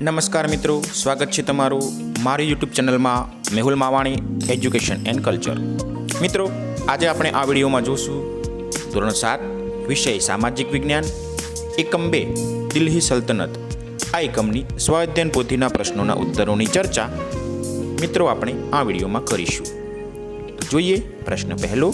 નમસ્કાર મિત્રો, સ્વાગત છે તમારું મારી યુટ્યુબ ચેનલમાં Mehul Mavani education and culture મિત્રો, આજે આપણે આ વિડીયોમાં જોશું ધોરણ સાત, વિષય સામાજિક વિજ્ઞાન, એકમ બે, દિલ્હી સલ્તનત. આ એકમની સ્વાધ્યાયન પોથીના પ્રશ્નોના ઉત્તરોની ચર્ચા મિત્રો આપણે આ વિડીયોમાં કરીશું. જોઈએ પ્રશ્ન પહેલો.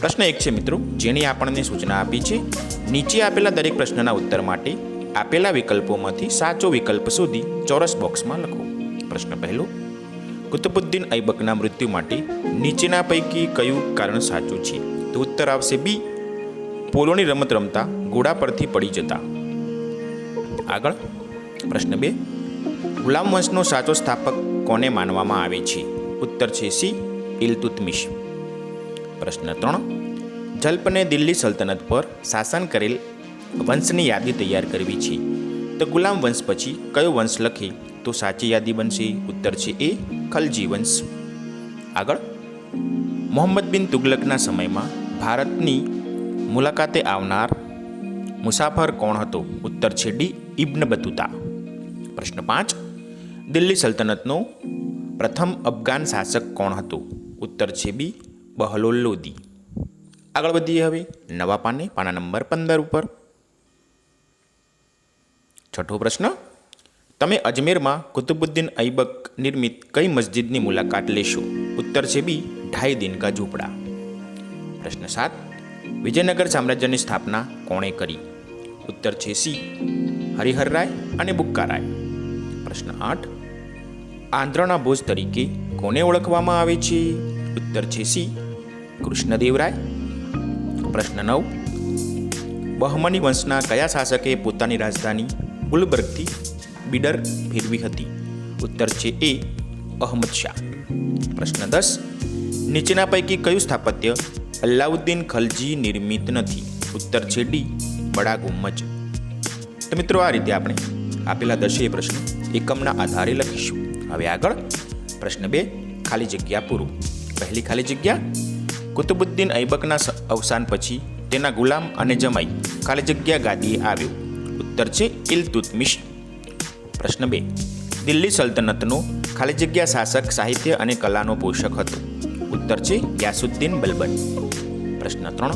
પ્રશ્ન એક છે મિત્રો, જેની આપણને સૂચના આપી છે. નીચે આપેલા દરેક પ્રશ્નના ઉત્તર માટે આપેલા વિકલ્પોમાંથી સાચો વિકલ્પ શોધી ચોરસ બોક્સમાં લખો. પ્રશ્ન પહેલો, કુતુબુદ્દીન ઐબકના મૃત્યુ માટે નીચેના પૈકી કયું કારણ સાચું છે? તો ઉત્તર આવશે બી, પોલોની રમત રમતા ઘોડા પરથી પડી જતા. આગળ, પ્રશ્ન બે, ગુલામ વંશનો સાચો સ્થાપક કોને માનવામાં આવે છે? ઉત્તર છે સી, ઇલતુતમિશ. પ્રશ્ન ત્રણ, જલ્પને દિલ્હી સલ્તનત પર શાસન કરેલ વંશની યાદી તૈયાર કરવી છે. તો ગુલામ વંશ પછી કયો વંશ લખે તો સાચી યાદી બનશે? ઉત્તર છે એ ખલજી વંશ. આગળ. મોહમ્મદ બિન તુગલકના સમયમાં ભારતની મુલાકાતે આવનાર મુસાફર કોણ હતો? ઉત્તર છે ડી ઇબ્ન બતુતા. પ્રશ્ન પાંચ. દિલ્હી સલ્તનતનો પ્રથમ અફઘાન શાસક કોણ હતો? ઉત્તર છે બી બહલોલ લોદી. આગળ વધીએ હવે નવા પાને પાના નંબર પંદર ઉપર. છઠ્ઠો પ્રશ્ન, તમે અજમેરમાં કુતુબુદ્દીન ઐબક નિર્મિત કઈ મસ્જિદની મુલાકાત લેશો? ઉત્તર છે બી, ઢાઈ દિન કા ઝૂંપડા. પ્રશ્ન સાત, વિજયનગર સામ્રાજ્યની સ્થાપના કોણે કરી? ઉત્તર છે સી, હરિહર રાય અને બુક્કા રાય. પ્રશ્ન આઠ, આંધ્રના ભોજ તરીકે કોને ઓળખવામાં આવે છે? ઉત્તર છે સી કૃષ્ણદેવરાય પ્રશ્ન નવ, બહમની વંશના કયા શાસકે પોતાની રાજધાની ગુલબર્ગથી બિડર ફેરવી હતી. ઉત્તર છે એ, અહમદ શાહ. પ્રશ્ન દસ, નીચેના પૈકી કયું સ્થાપત્ય અલ્લાઉદ્દીન ખલજી નિર્મિત નથી? ઉત્તર છે ડી બડા ગુમ્મજ તો મિત્રો, આ રીતે આપણે આપેલા દશેય પ્રશ્નો એકમના આધારે લખીશું. હવે આગળ પ્રશ્ન બે, ખાલી જગ્યા પૂરું. પહેલી ખાલી જગ્યા, કુતુબુદ્દીન ઐબકના અવસાન પછી તેના ગુલામ અને જમાઈ ખાલી જગ્યા ગાદીએ આવ્યો. ઉત્તર છે ઇલતુતમિશ પ્રશ્ન બે. દિલ્હી સલ્તનતનો ખાલી જગ્યા શાસક, સાહિત્ય અને કલાનો પોષક હતો. ઉત્તર છે ગ્યાસુદ્દીન બલબન. પ્રશ્ન ત્રણ.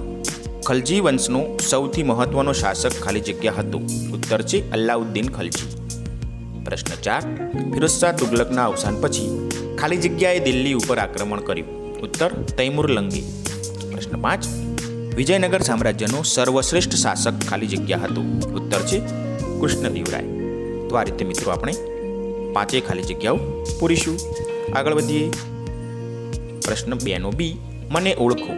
ખલજી વંશનો સૌથી મહત્વનો શાસક ખાલી જગ્યા હતો. ઉત્તર છે અલ્લાઉદ્દીન ખલજી. પ્રશ્ન ચાર. ફિરોઝશાહ તુગલકના અવસાન પછી ખાલી જગ્યાએ દિલ્હી ઉપર આક્રમણ કર્યું. ઉત્તર તૈમુર લંગી. પ્રશ્ન પાંચ. વિજયનગર સામ્રાજ્યનો સર્વશ્રેષ્ઠ શાસક ખાલી જગ્યા હતો. ઉત્તર છે કૃષ્ણદેવરાય. તો આ રીતે મિત્રો આપણે પાંચેય ખાલી જગ્યાઓ પૂરીશું. આગળ વધીએ. પ્રશ્ન બેનો બી. મને ઓળખો.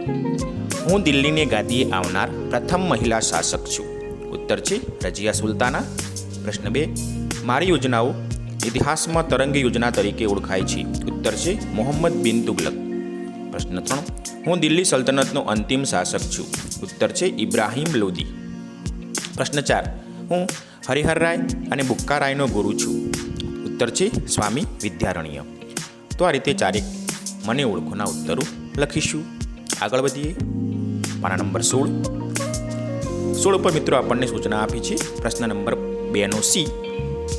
હું દિલ્હીને ગાદીએ આવનાર પ્રથમ મહિલા શાસક છું. ઉત્તર છે રજિયા સુલતાના. પ્રશ્ન બે. મારી યોજનાઓ ઇતિહાસમાં તરંગ યોજના તરીકે ઓળખાય છે. ઉત્તર છે મોહમ્મદ બિન તુગલક. પ્રશ્ન ત્રણ. હું દિલ્હી સલ્તનતનો અંતિમ શાસક છું. ઉત્તર છે ઇબ્રાહિમ લોદી. પ્રશ્ન ચાર. હું હરિહર રાય અને બુક્કા રાયનો ગુરુ છું. ઉત્તર છે સ્વામી વિદ્યારણ્ય. તો આ રીતે ચારેક મને ઓળખોના ઉત્તરો લખીશું. આગળ વધીએ. પાના નંબર સોળ. સોળ ઉપર મિત્રો આપણને સૂચના આપી છે. પ્રશ્ન નંબર બેનો સી.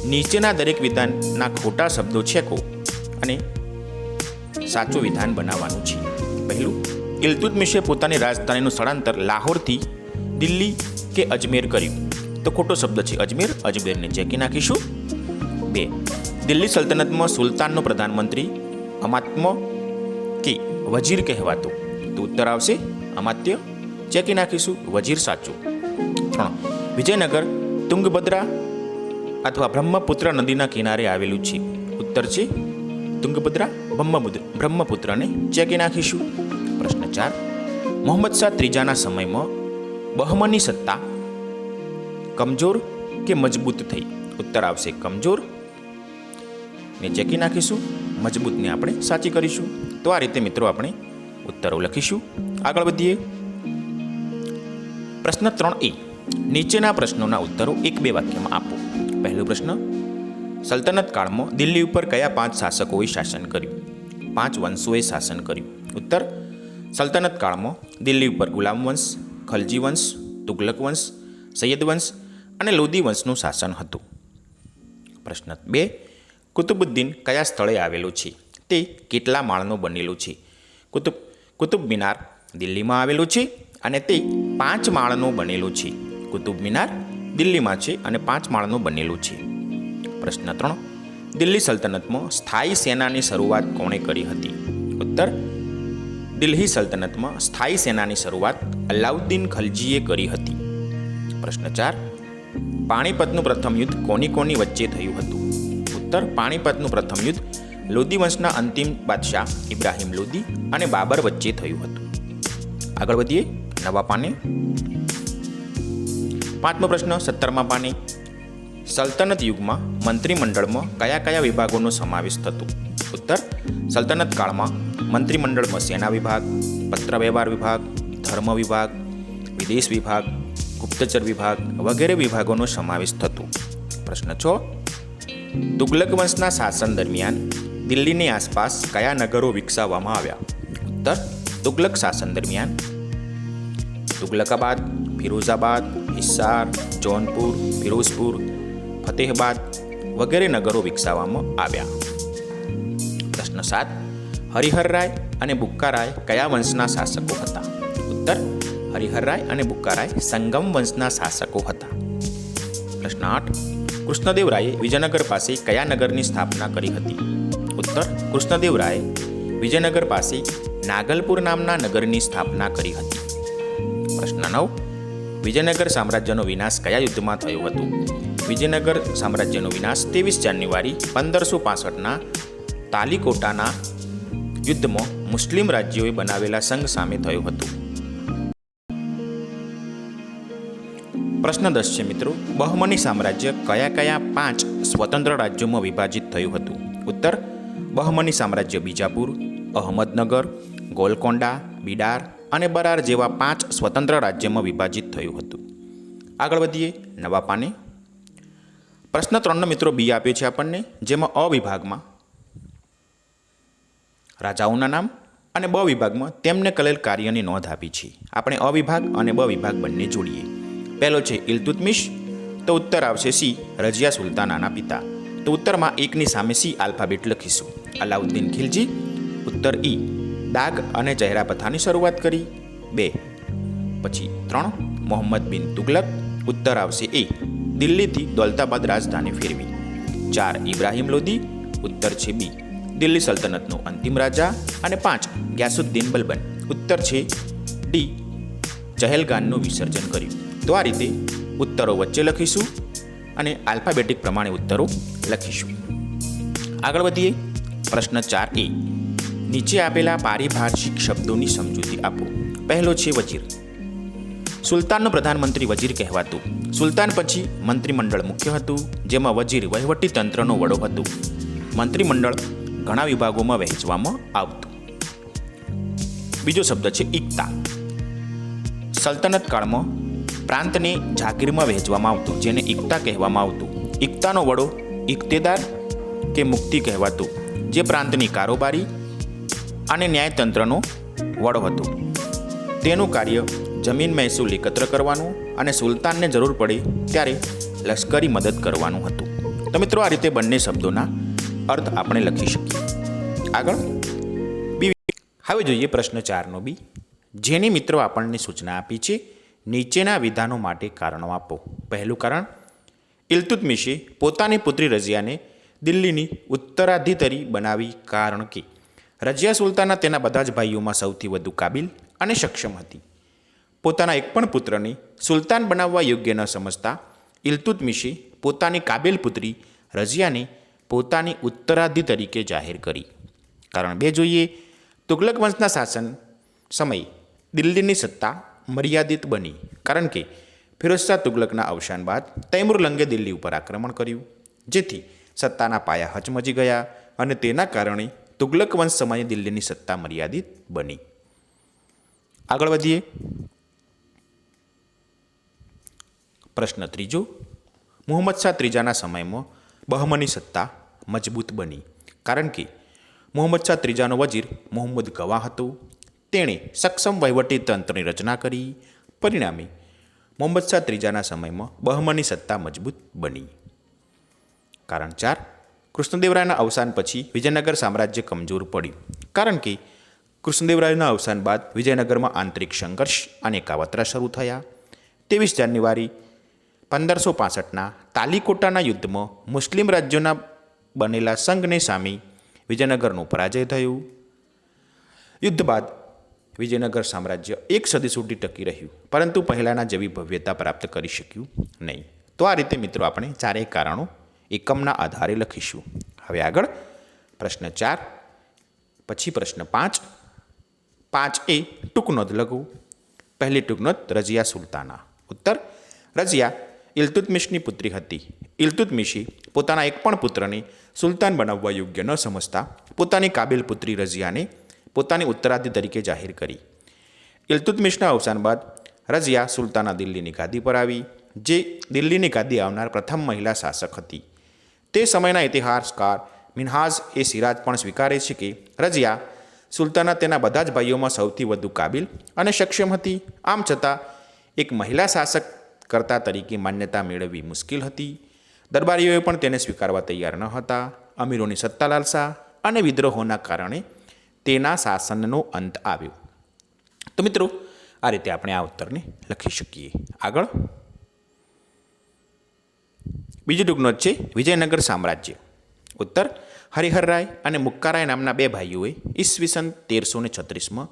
નીચેના દરેક વિધાનના ખોટા શબ્દો છેકો અને સાચું વિધાન બનાવવાનું છે. પહેલું ઇલતુતમિશે પોતાની રાજધાનીનું સ્થળાંતર લાહોરથી દિલ્હી કે અજમેર કર્યું. તો ખોટો શબ્દ છે અજમેર, અજમેરને ચેકી નાખીશું. બે, દિલ્હી સલ્તનતમાં સુલતાનનો પ્રધાનમંત્રી, અમાત્મ કે વજીર કહેવાતો. તો ઉત્તર આવશે, અમાત્ય ચેકી નાખીશું, વજીર સાચું. ત્રણ, વિજયનગર, તુંગભદ્રા અથવા બ્રહ્મપુત્ર નદીના કિનારે આવેલું છે. ઉત્તર છે, તુંગભદ્રા. બ્રહ્મપુત્ર, બ્રહ્મપુત્રને ચેકી નાખીશું. પ્રશ્ન ચાર. મોહમ્મદ શાહ ત્રીજાના સમયમાં બહમની સત્તા કમજોર કે મજબૂત થઈ? ઉત્તર આવશે કમજોર. ને ચેકી નાખીશું. મજબૂતને આપણે સાચી કરીશું. તો આ રીતે મિત્રો આપણે ઉત્તરો લખીશું. આગળ વધીએ. પ્રશ્ન ત્રણ એ. નીચેના પ્રશ્નોના ઉત્તરો એક બે વાક્યમાં આપો. પહેલો પ્રશ્ન. સલ્તનત કાળમાં દિલ્હી ઉપર કયા પાંચ શાસકોએ શાસન કર્યું? પાંચ વંશોએ શાસન કર્યું. ઉત્તર, સલ્તનત કાળમાં દિલ્હી ઉપર ગુલામ વંશ, ખલજી વંશ, તુગલક વંશ, સૈયદ વંશ અને લોદી વંશનું શાસન હતું. પ્રશ્ન બે, કુતુબુદ્દીન કયા સ્થળે આવેલું છે? તે કેટલા માળનું બનેલું છે? કુતુબ કુતુબ મિનાર દિલ્હીમાં આવેલું છે અને તે પાંચ માળનું બનેલું છે. કુતુબ મિનાર દિલ્હીમાં છે અને પાંચ માળનું બનેલું છે. પ્રશ્ન ત્રણ દિલ્હી સલ્તનતમાં સ્થાયી સેનાની શરૂઆત કોણે કરી હતી? ઉત્તર. દિલ્હી સલ્તનતમાં સ્થાયી સેનાની શરૂઆત અલાઉદ્દીન ખલજીએ કરી હતી. પ્રશ્ન ચાર. પાણીપતનું પ્રથમ યુદ્ધ કોની કોની વચ્ચે થયું હતું? ઉત્તર. પાણીપતનું પ્રથમ યુદ્ધ લોદી વંશના અંતિમ બાદશાહ ઇબ્રાહિમ લોદી અને બાબર વચ્ચે થયું હતું. આગળ વધીએ. નવા પાને. પાંચમો પ્રશ્ન, સત્તરમા પાને. સલ્તનત યુગમાં મંત્રીમંડળમાં કયા કયા વિભાગોનો સમાવેશ થતો? ઉત્તર, સલ્તનત કાળમાં મંત્રીમંડળમાં સેના વિભાગ પત્રવ્યવહાર વિભાગ, ધર્મ વિભાગ, વિદેશ વિભાગ, ગુપ્તચર વિભાગ વગેરે વિભાગોનો સમાવેશ થતો. પ્રશ્ન છ. તુગલક વંશના શાસન દરમિયાન દિલ્હીની આસપાસ કયા નગરો વિકસાવવામાં આવ્યા? ઉત્તર, તુગલક શાસન દરમિયાન તુગલકાબાદ, ફિરોઝાબાદ હિસ્સાર જૌનપુર, ફિરોઝપુર ફતેહબાદ વગેરે નગરો વિકસાવવામાં આવ્યા. પ્રશ્ન સાત હરિહરરાય અને બુક્કારાય કયા વંશના શાસકો હતા? ઉત્તર હરિહરરાય અને બુક્કારાય સંગમ વંશના શાસકો હતા. પ્રશ્ન આઠ કૃષ્ણદેવરાયે વિજયનગર પાસે કયા નગરની સ્થાપના કરી હતી? ઉત્તર કૃષ્ણદેવરાયે વિજયનગર પાસે નાગલપુર નામના નગરની સ્થાપના કરી હતી. પ્રશ્ન નવ વિજયનગર સામ્રાજ્યનો વિનાશ કયા યુદ્ધમાં થયો હતો? વિજયનગર સામ્રાજ્યનો વિનાશ ત્રેવીસ જાન્યુઆરી પંદરસો પાસઠના તાલીકોટાના યુદ્ધમાં મુસ્લિમ રાજ્યોએ બનાવેલા સંઘ સામે થયો હતો. પ્રશ્ન દસ છે મિત્રો, બહમની સામ્રાજ્ય કયા કયા પાંચ સ્વતંત્ર રાજ્યોમાં વિભાજિત થયું હતું? ઉત્તર, બહમની સામ્રાજ્ય બીજાપુર, અહમદનગર, ગોલકોંડા, બિડાર અને બરાર જેવા પાંચ સ્વતંત્ર રાજ્યમાં વિભાજિત થયું હતું. આગળ વધીએ નવા પાને. પ્રશ્ન ત્રણનો મિત્રો બી આપ્યો છે આપણને, જેમાં અ વિભાગમાં રાજાઓના નામ અને બ વિભાગમાં તેમને કરેલ કાર્યની નોંધ આપી છે. આપણે અ વિભાગ અને બ વિભાગ બંને જોડીએ. પહેલો છે ઇલતુતમિશ તો ઉત્તર આવશે સી રજિયા સુલતાનાના પિતા. તો ઉત્તરમાં એકની સામે સી આલ્ફાબેટ લખીશું. અલાઉદ્દીન ખિલજી, ઉત્તર ઈ દાગ અને જહેરાપથાની શરૂઆત કરી. બે. પછી ત્રણ. મોહમ્મદ બિન તુગલક. ઉત્તર આવશે એ. દિલ્હીથી દૌલતાબાદ રાજધાની ફેરવી. ચાર. ઇબ્રાહિમ લોદી. ઉત્તર છે બી. દિલ્હી સલ્તનતનો અંતિમ રાજા. અને પાંચ. ગ્યાસુદ્દીન બલબન. ઉત્તર છે ડી. ચહેલગાનનું વિસર્જન કર્યું. તો આ રીતે ઉત્તરો વચ્ચે લખીશું અને આલ્ફાબેટિક પ્રમાણે ઉત્તરો લખીશું. આગળ વધીએ. પ્રશ્ન ચાર એ. નીચે આપેલા પારિભાષિક શબ્દોની સમજૂતી આપો. પહેલો છે વજીર. સુલતાનનું પ્રધાનમંત્રી વજીર કહેવાતું. સુલતાન પછી મંત્રીમંડળ મુખ્ય હતું, જેમાં વજીર વહીવટી તંત્રનો વડો હતો. મંત્રીમંડળ ઘણા વિભાગોમાં વહેંચવામાં આવતું. બીજો શબ્દ છે ઇકતા સલ્તનત કાળમાં પ્રાંતને જાગીરમાં વહેંચવામાં આવતું, જેને ઇકતા કહેવામાં આવતું. ઇકતાનો વડો ઇકતેદાર કે મુક્તિ કહેવાતું, જે પ્રાંતની કારોબારી અને ન્યાયતંત્રનો વડો હતો. તેનું કાર્ય જમીન મહેસૂલ એકત્ર કરવાનું અને સુલતાનને જરૂર પડે ત્યારે લશ્કરી મદદ કરવાનું હતું. તો મિત્રો, આ રીતે બંને શબ્દોના અર્થ આપણે લખી શકીએ. આગળ. બી. હવે જોઈએ પ્રશ્ન ચારનો બી. જેની મિત્રો આપણને સૂચના આપી છે, નીચેના વિધાનો માટે કારણો આપો. પહેલું કારણ ઇલ્તુતમિશે પોતાની પુત્રી રઝિયાને દિલ્હીની ઉત્તરાધિકારી બનાવી કારણ કે રજિયા સુલતાના તેના બધા જ ભાઈઓમાં સૌથી વધુ કાબિલ અને સક્ષમ હતી. પોતાના એક પણ પુત્રને સુલતાન બનાવવા યોગ્ય ન સમજતા ઇલતુતમિશી પોતાની કાબિલ પુત્રી રઝિયાને પોતાની ઉત્તરાધિ તરીકે જાહેર કરી. કારણ બે જોઈએ, તુગલક વંશના શાસન સમય દિલ્હીની સત્તા મર્યાદિત બની. કારણ કે ફિરોઝશાહ તુગલકના અવસાન બાદ તૈમુરલંગે દિલ્હી ઉપર આક્રમણ કર્યું, જેથી સત્તાના પાયા હચમચી ગયા અને તેના કારણે તુગલક વંશ સમયે દિલ્હીની સત્તા મર્યાદિત બની. આગળ વધીએ. પ્રશ્ન ત્રીજો. મોહમ્મદ શાહ ત્રીજાના સમયમાં બહમની સત્તા મજબૂત બની. કારણ કે મોહમ્મદ શાહ ત્રીજાનો વજીર મોહમ્મદ ગવા હતો. તેણે સક્ષમ વહીવટી તંત્રની રચના કરી. પરિણામે મોહમ્મદ શાહ ત્રીજાના સમયમાં બહમની સત્તા મજબૂત બની. કારણ ચાર. કૃષ્ણદેવરાયના અવસાન પછી વિજયનગર સામ્રાજ્ય કમજોર પડ્યું. કારણ કે કૃષ્ણદેવરાયના અવસાન બાદ વિજયનગરમાં આંતરિક સંઘર્ષ અને કાવતરા શરૂ થયા. ત્રેવીસ જાન્યુઆરી પંદરસો પાસઠના તાલીકોટાના યુદ્ધમાં મુસ્લિમ રાજ્યોના બનેલા સંઘને સામે વિજયનગરનું પરાજય થયું. યુદ્ધ બાદ વિજયનગર સામ્રાજ્ય એક સદી સુધી ટકી રહ્યું, પરંતુ પહેલાંના જેવી ભવ્યતા પ્રાપ્ત કરી શક્યું નહીં. તો આ રીતે મિત્રો આપણે ચારેય કારણો એકમના આધારે લખીશું. હવે આગળ પ્રશ્ન ચાર, પછી પ્રશ્ન પાંચ. પાંચ એ ટૂંકનોંધ લઘુ પહેલી ટૂંકનોંધ રજિયા સુલતાના. ઉત્તર રજિયા ઇલ્તુતમિશની પુત્રી હતી. ઇલ્તુતમિશી પોતાના એક પણ પુત્રને સુલતાન બનાવવા યોગ્ય ન સમજતા પોતાની કાબિલ પુત્રી રઝિયાને પોતાની ઉત્તરાધિ તરીકે જાહેર કરી. ઇલ્તુતમિશના અવસાન બાદ રઝિયા સુલતાના દિલ્હીની ગાદી પર આવી, જે દિલ્હીની ગાદી આવનાર પ્રથમ મહિલા શાસક હતી. તે સમયના ઇતિહાસકાર મિનહાઝ એ સિરાજ પણ સ્વીકારે છે કે રજિયા સુલતાના તેના બધા જ ભાઈઓમાં સૌથી વધુ કાબિલ અને સક્ષમ હતી. આમ છતાં, એક મહિલા શાસક કરતા તરીકે માન્યતા મેળવવી મુશ્કેલ હતી. દરબારીઓએ પણ તેને સ્વીકારવા તૈયાર ન હતા. અમીરોની સત્તા લાલસા અને વિદ્રોહોના કારણે તેના શાસનનો અંત આવ્યો. તો મિત્રો, આ રીતે આપણે આ ઉત્તરને લખી શકીએ. આગળ બીજી ટૂંકનોટ છે, વિજયનગર સામ્રાજ્ય. ઉત્તર હરિહરરાય અને મુક્કારાય નામના બે ભાઈઓએ ઈસવીસન તેરસો ને છત્રીસમાં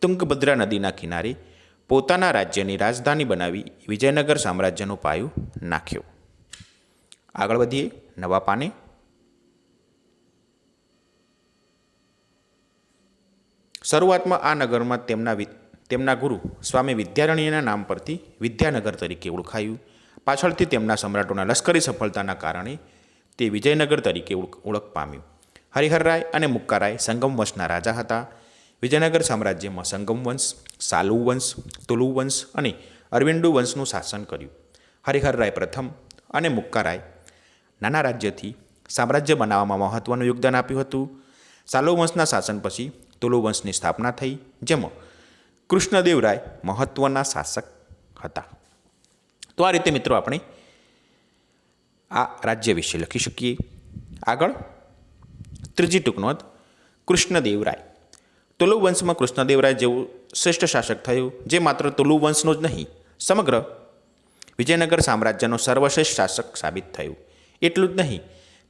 તુંગભદ્રા નદીના કિનારે પોતાના રાજ્યની રાજધાની બનાવી વિજયનગર સામ્રાજ્યનો પાયો નાખ્યો. આગળ વધીએ, નવા પાને. શરૂઆતમાં આ નગરમાં તેમના તેમના ગુરુ સ્વામી વિદ્યારણ્યના નામ પરથી વિદ્યાનગર તરીકે ઓળખાયું. પાછળથી તેમના સમ્રાટોના લશ્કરી સફળતાના કારણે તે વિજયનગર તરીકે ઓળખ પામ્યું. હરિહરરાય અને મુક્કારાય સંગમ વંશના રાજા હતા. વિજયનગર સામ્રાજ્યમાં સંગમ વંશ, સાલુ વંશ, તુલુ વંશ અને અરવિંદુ વંશનું શાસન કર્યું. હરિહરરાય પ્રથમ અને મુક્કારાય નાના રાજ્યથી સામ્રાજ્ય બનાવવામાં મહત્ત્વનું યોગદાન આપ્યું હતું. સાલુ વંશના શાસન પછી તુલુ વંશની સ્થાપના થઈ, જેમાં કૃષ્ણદેવરાય મહત્ત્વના શાસક હતા. તો આ રીતે મિત્રો આપણે આ રાજ્ય વિશે લખી શકીએ. આગળ ત્રીજી ટૂંકનોંધ કૃષ્ણદેવરાય તુલુ વંશમાં કૃષ્ણદેવરાય જેવું શ્રેષ્ઠ શાસક થયું, જે માત્ર તુલુ વંશનો જ નહીં, સમગ્ર વિજયનગર સામ્રાજ્યનો સર્વશ્રેષ્ઠ શાસક સાબિત થયું. એટલું જ નહીં,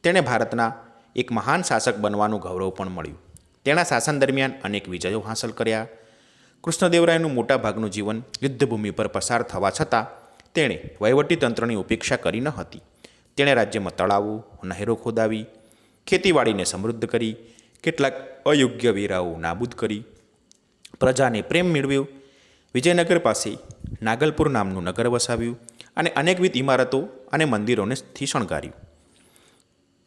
તેણે ભારતના એક મહાન શાસક બનવાનું ગૌરવ પણ મળ્યું. તેના શાસન દરમિયાન અનેક વિજયો હાંસલ કર્યા. કૃષ્ણદેવરાયનું મોટાભાગનું જીવન યુદ્ધભૂમિ પર પસાર થવા છતાં તેણે વહીવટીતંત્રની ઉપેક્ષા કરી ન હતી. તેણે રાજ્યમાં તળાવો, નહેરો ખોદાવી, ખેતીવાડીને સમૃદ્ધ કરી, કેટલાક અયોગ્ય વેરાઓ નાબૂદ કરી, પ્રજાને પ્રેમ મેળવ્યો, વિજયનગર પાસે નાગલપુર નામનું નગર વસાવ્યું અને અનેકવિધ ઇમારતો અને મંદિરોને થી શણગાર્યું.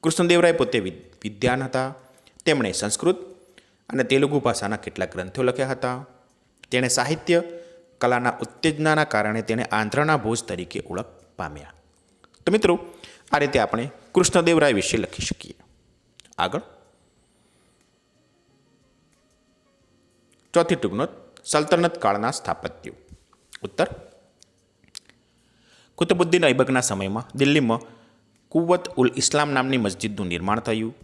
કૃષ્ણદેવરાય પોતે વિદ્યાન હતા. તેમણે સંસ્કૃત અને તેલુગુ ભાષાના કેટલાક ગ્રંથો લખ્યા હતા. તેણે સાહિત્ય કલાના ઉત્તેજનાના કારણે તેણે આંધ્રના ભોજ તરીકે ઓળખ પામ્યા. તો મિત્રો, આ રીતે આપણે કૃષ્ણદેવરાય વિશે લખી શકીએ. આગળ. ચોથી ટૂંકનો સલ્તનત કાળના સ્થાપત્યો. ઉત્તર. કુતુબુદ્દીન ઐબકના સમયમાં દિલ્હીમાં કુવત ઉલ ઇસ્લામ નામની મસ્જિદનું નિર્માણ થયું.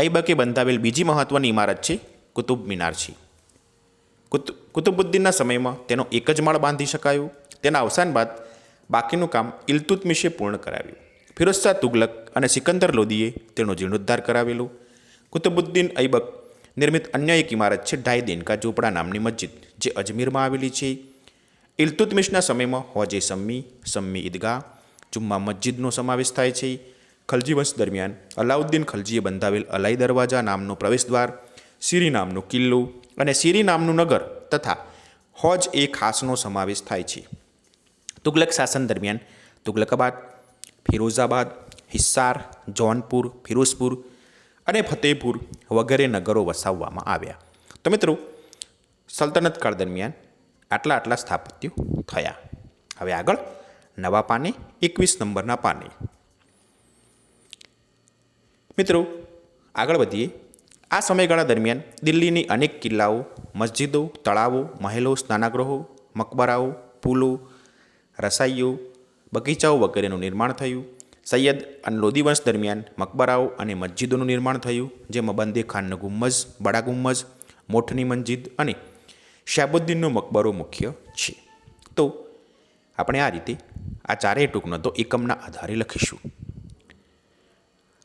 ઐબકે બંધાવેલ બીજી મહત્ત્વની ઇમારત છે કુતુબ મિનાર છે. કુતુબુદ્દીનના સમયમાં તેનો એક જ માળ બાંધી શકાયો. તેના અવસાન બાદ બાકીનું કામ ઇલતુતમિશે પૂર્ણ કરાવ્યું. ફિરોઝશાહ તુગલક અને સિકંદર લોદીએ તેનો જીર્ણોદ્ધાર કરાવેલો. કુતુબુદ્દીન ઐબક નિર્મિત અન્ય એક ઇમારત છે ઢાઈ દેનકા ચોપડા નામની મસ્જિદ, જે અજમેરમાં આવેલી છે. ઇલ્તુત્મિશના સમયમાં હોજે સમ્મી સમ્મી ઈદગાહ, જુમ્મા મસ્જિદનો સમાવેશ થાય છે. ખલજી વંશ દરમિયાન અલાઉદ્દીન ખલજીએ બંધાવેલ અલાઈ દરવાજા નામનો પ્રવેશદ્વાર, સિરી નામનો કિલ્લો અને સિરી નામનું નગર તથા હોજ એ ખાસનો સમાવેશ થાય છે. તુગલક શાસન દરમિયાન તુગલકાબાદ, ફિરોઝાબાદ, હિસ્સાર, જૌનપુર, ફિરોઝપુર અને ફતેહપુર વગેરે નગરો વસાવવામાં આવ્યા. તો મિત્રો, સલ્તનત કાળ દરમિયાન આટલા આટલા સ્થાપત્યો થયા. હવે આગળ નવા પાને, એકવીસ નંબરના પાને. મિત્રો, આગળ વધીએ. આ સમયગાળા દરમિયાન દિલ્હીની અનેક કિલ્લાઓ, મસ્જિદો, તળાવો, મહેલો, સ્નાનાગૃહો, મકબરાઓ, પુલો, રસાઈઓ, બગીચાઓ વગેરેનું નિર્માણ થયું. સૈયદ અને લોદી વંશ દરમિયાન મકબરાઓ અને મસ્જિદોનું નિર્માણ થયું જેમાં બંદે ખાનનો ગુમ્મઝ બડા ગુમ્મજ મોઠની મસ્જિદ અને શાબુદ્દીનનો મકબરો મુખ્ય છે. તો આપણે આ રીતે આ ચારેય ટૂંકનોતો એકમના આધારે લખીશું.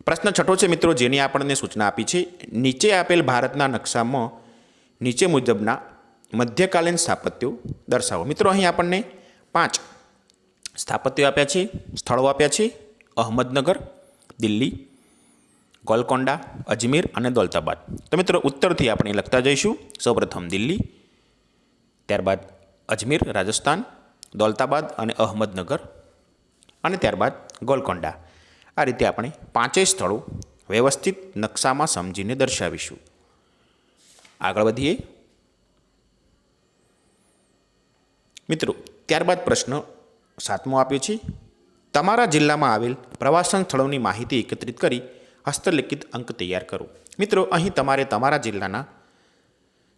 પ્રશ્ન છઠ્ઠો છે મિત્રો, જેની આપણને સૂચના આપી છે, નીચે આપેલ ભારતના નકશામાં નીચે મુજબના મધ્યકાલીન સ્થાપત્યો દર્શાવો. મિત્રો, અહીં આપણને પાંચ સ્થાપત્યો આપ્યા છે, સ્થળો આપ્યા છે, અહમદનગર, દિલ્હી ગોલકોન્ડા અજમેર અને દૌલતાબાદ. તો મિત્રો, ઉત્તરથી આપણે લખતા જઈશું. સૌપ્રથમ દિલ્હી, ત્યારબાદ અજમેર, રાજસ્થાન, દૌલતાબાદ અને અહમદનગર અને ત્યારબાદ ગોલકોન્ડા આ રીતે આપણે પાંચેય સ્થળો વ્યવસ્થિત નકશામાં સમજીને દર્શાવીશું. આગળ વધીએ. મિત્રો, ત્યારબાદ પ્રશ્ન સાતમો આપ્યો છે તમારા જિલ્લામાં આવેલ પ્રવાસન સ્થળોની માહિતી એકત્રિત કરી હસ્તલિખિત અંક તૈયાર કરો. મિત્રો, અહીં તમારે તમારા જિલ્લાના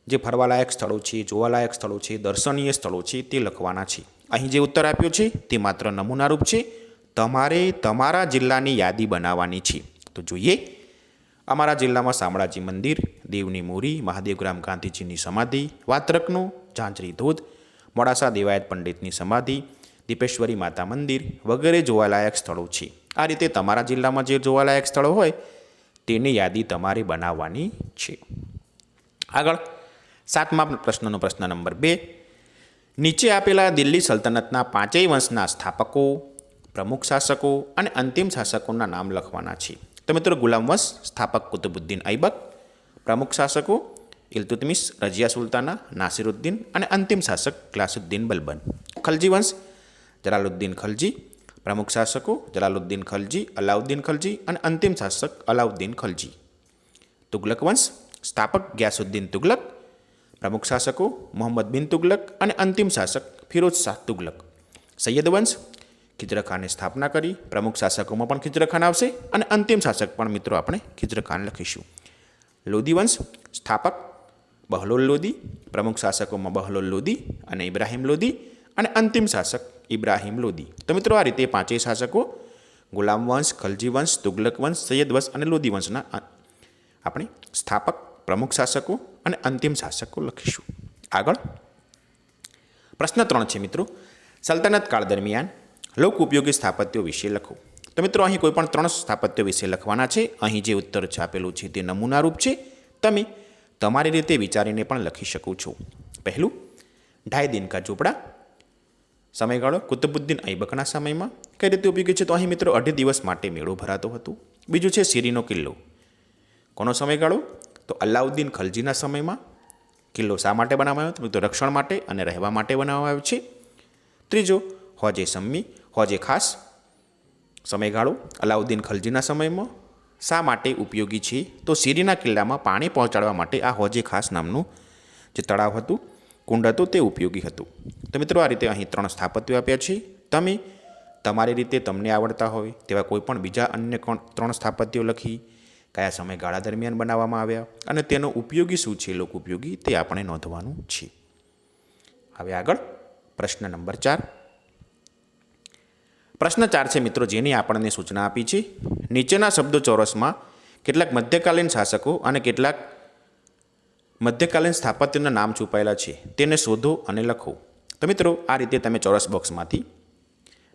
જે ફરવાલાયક સ્થળો છે, જોવાલાયક સ્થળો છે, દર્શનીય સ્થળો છે તે લખવાના છે. અહીં જે ઉત્તર આપ્યો છે તે માત્ર નમૂનારૂપ છે. તમારે તમારા જિલ્લાની યાદી બનાવવાની છે. તો જોઈએ, અમારા જિલ્લામાં શામળાજી મંદિર, દેવની મોરી મહાદેવગ્રામ ગાંધીજીની સમાધિ, વાત્રકનું ઝાંઝરી ધોધ, મોડાસા દેવાયત પંડિતની સમાધિ, દીપેશ્વરી માતા મંદિર વગેરે જોવાલાયક સ્થળો છે. આ રીતે તમારા જિલ્લામાં જે જોવાલાયક સ્થળો હોય, તેની યાદી તમારે બનાવવાની છે. આગળ, સાતમા પ્રશ્નનો પ્રશ્ન નંબર બે. નીચે આપેલા દિલ્હી સલ્તનતના પાંચેય વંશના સ્થાપકો પ્રમુખ શાસકો અને અંતિમ શાસકોના નામ લખવાના છે. તો મિત્રો, ગુલામ વંશ સ્થાપક કુતુબુદ્દીન ઐબક પ્રમુખ શાસકો ઇલ્તુતમિશ, રજિયા સુલતાના, નાસિરુદ્દીન અને અંતિમ શાસક ગ્લાસુદ્દીન બલબન. ખલજી વંશ, જલાલુદ્દીન ખલજી. પ્રમુખ શાસકો જલાલુદ્દીન ખલજી, અલાઉદ્દીન ખલજી અને અંતિમ શાસક અલાઉદ્દીન ખલજી. તુગલક વંશ, સ્થાપક ગ્યાસુદ્દીન તુગલક. પ્રમુખ શાસકો મોહમ્મદ બિન તુગલક અને અંતિમ શાસક ફિરોજ શાહ તુગલક. સૈયદ વંશ ખિજર ખાનની સ્થાપના કરી, પ્રમુખ શાસકોમાં પણ ખિજરખાન આવશે અને અંતિમ શાસક પણ મિત્રો આપણે ખિજરખાન લખીશું. લોદી વંશ સ્થાપક, બહલોલ લોદી, પ્રમુખ શાસકોમાં બહલોલ લોદી અને ઇબ્રાહિમ લોદી અને અંતિમ શાસક ઇબ્રાહિમ લોદી. તો મિત્રો આ રીતે પાંચેય શાસકો, ગુલામ વંશ, ખલજી વંશ, તુગલક વંશ, સૈયદ વંશ અને લોદી વંશના આપણે સ્થાપક, પ્રમુખ શાસકો અને અંતિમ શાસકો લખીશું. આગળ, પ્રશ્ન ત્રણ છે મિત્રો. સલ્તનત કાળ દરમિયાન લોક ઉપયોગી સ્થાપત્યો વિશે લખો. તો મિત્રો, અહીં કોઈ પણ ત્રણ સ્થાપત્યો વિશે લખવાના છે. અહીં જે ઉત્તર છાપેલું છે તે નમૂનારૂપ છે. તમે તમારી રીતે વિચારીને પણ લખી શકો છો. પહેલું ઢાઈ દિન કા સમયગાળો, કુતુબુદ્દીન ઐબકના સમયમાં. કઈ રીતે ઉપયોગી છે? તો અહીં મિત્રો, અઢી દિવસ માટે મેળો ભરાતો હતો. બીજું છે સિરીનો કિલ્લો. કોનો સમયગાળો? તો અલાઉદ્દીન ખલજીના સમયમાં. કિલ્લો શા માટે બનાવવામાં આવ્યો તો રક્ષણ માટે અને રહેવા માટે બનાવવામાં આવ્યો છે. ત્રીજો, હોજે સમ્મી હોજે ખાસ સમયગાળો અલાઉદ્દીન ખલજીના સમયમાં શા માટે ઉપયોગી છે? તો સિરીના કિલ્લામાં પાણી પહોંચાડવા માટે આ હોજે ખાસ નામનું જે તળાવ હતું, કુંડ હતું, તે ઉપયોગી હતું. તો મિત્રો, આ રીતે અહીં ત્રણ સ્થાપત્યો આપ્યા છે. તમે તમારી રીતે તમને આવડતા હોય તેવા કોઈપણ બીજા અન્ય ત્રણ સ્થાપત્યો લખી કયા સમયગાળા દરમિયાન બનાવવામાં આવ્યા અને તેનો ઉપયોગી શું છે લોક ઉપયોગી તે આપણે નોંધવાનું છે. હવે આગળ પ્રશ્ન નંબર ચાર. પ્રશ્ન ચાર છે મિત્રો, જેની આપણને સૂચના આપી છે. નીચેના શબ્દો ચોરસમાં કેટલાક મધ્યકાલીન શાસકો અને કેટલાક મધ્યકાલીન સ્થાપત્યના નામ છુપાયેલા છે. તેને શોધો અને લખો. તો મિત્રો, આ રીતે તમે ચોરસ બોક્સમાંથી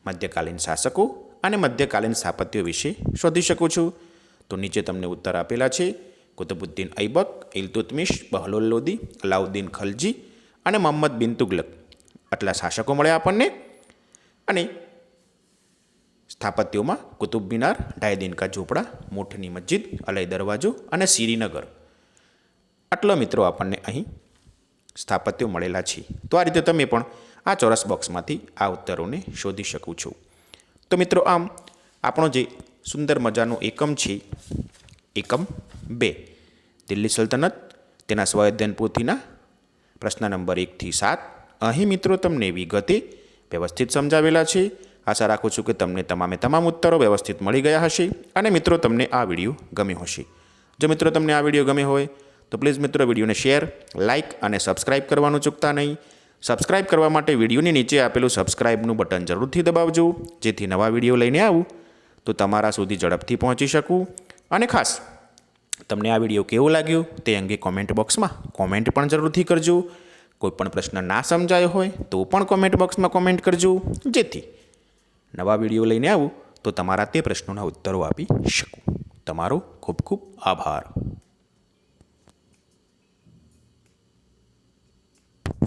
મધ્યકાલીન શાસકો અને મધ્યકાલીન સ્થાપત્યો વિશે શોધી શકો છો. તો નીચે તમને ઉત્તર આપેલા છે. કુતુબુદ્દીન ઐબક, ઇલતુતમિશ, બહલોલ લોદી, અલાઉદ્દીન ખલજી અને મોહમ્મદ બિન તુગલક. આટલા શાસકો મળ્યા આપણને. અને સ્થાપત્યોમાં કુતુબ મિનાર, ડાયદિનકા ઝૂંપડા, મોઠની મસ્જિદ, અલય દરવાજો અને શ્રીનગર આટલા મિત્રો આપણને અહીં સ્થાપત્યો મળેલા છે. તો આ રીતે તમે પણ આ ચોરસ બોક્સમાંથી આ ઉત્તરોને શોધી શકો છો. તો મિત્રો આમ, આપણો જે સુંદર મજાનો એકમ છે, એકમ બે, દિલ્હી સલ્તનત, તેના સ્વયધ્યન પોથીના પ્રશ્ન નંબર એકથી સાત, અહીં મિત્રો તમને વિગતે વ્યવસ્થિત સમજાવેલા છે. આશા રાખું છું કે તમને તમામે તમામ ઉત્તરો વ્યવસ્થિત મળી ગયા હશે અને મિત્રો, તમને આ વીડિયો ગમ્યો હશે. જો મિત્રો, તમને આ વીડિયો ગમ્યો હોય, તો પ્લીઝ મિત્રો, વિડીયોને શેર લાઇક અને સબસ્ક્રાઇબ કરવાનું ચૂકતા નહીં. સબસ્ક્રાઇબ કરવા માટે વિડીયોની નીચે આપેલું સબસ્ક્રાઇબનું બટન જરૂરથી દબાવજો. જેથી નવા વીડિયો લઈને આવું, તો તમારા સુધી ઝડપથી પહોંચી શકું. અને ખાસ, તમને આ વીડિયો કેવો લાગ્યો તે અંગે કોમેન્ટ બોક્સમાં કોમેન્ટ પણ જરૂરથી કરજો. કોઈ પણ પ્રશ્ન ના સમજાયો હોય તો પણ કોમેન્ટ બોક્સમાં કોમેન્ટ કરજો. જેથી નવા વીડિયો લઈને આવું તો તમારા તે પ્રશ્નોના ઉત્તરો આપી શકું. તમારો ખૂબ ખૂબ આભાર.